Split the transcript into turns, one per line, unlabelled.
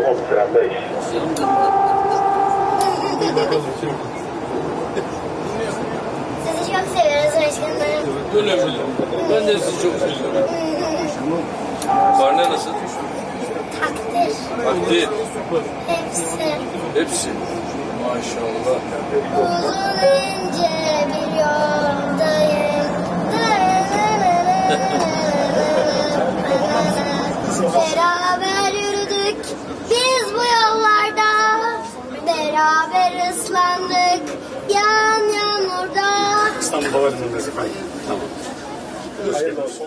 Son tren 5.
Sizi çok seviyoruz başkanım.
Öyle bile. Ben de sizi çok seviyorum. Karne nasıl?
Takdir.
Takdir.
Hepsi.
Hepsi. Maşallah.
Uzun Beraber ıslandık yağan yağmurda.
İstanbul Havalimanı'ndayız efendim. Tamam. Hayırlı olsun.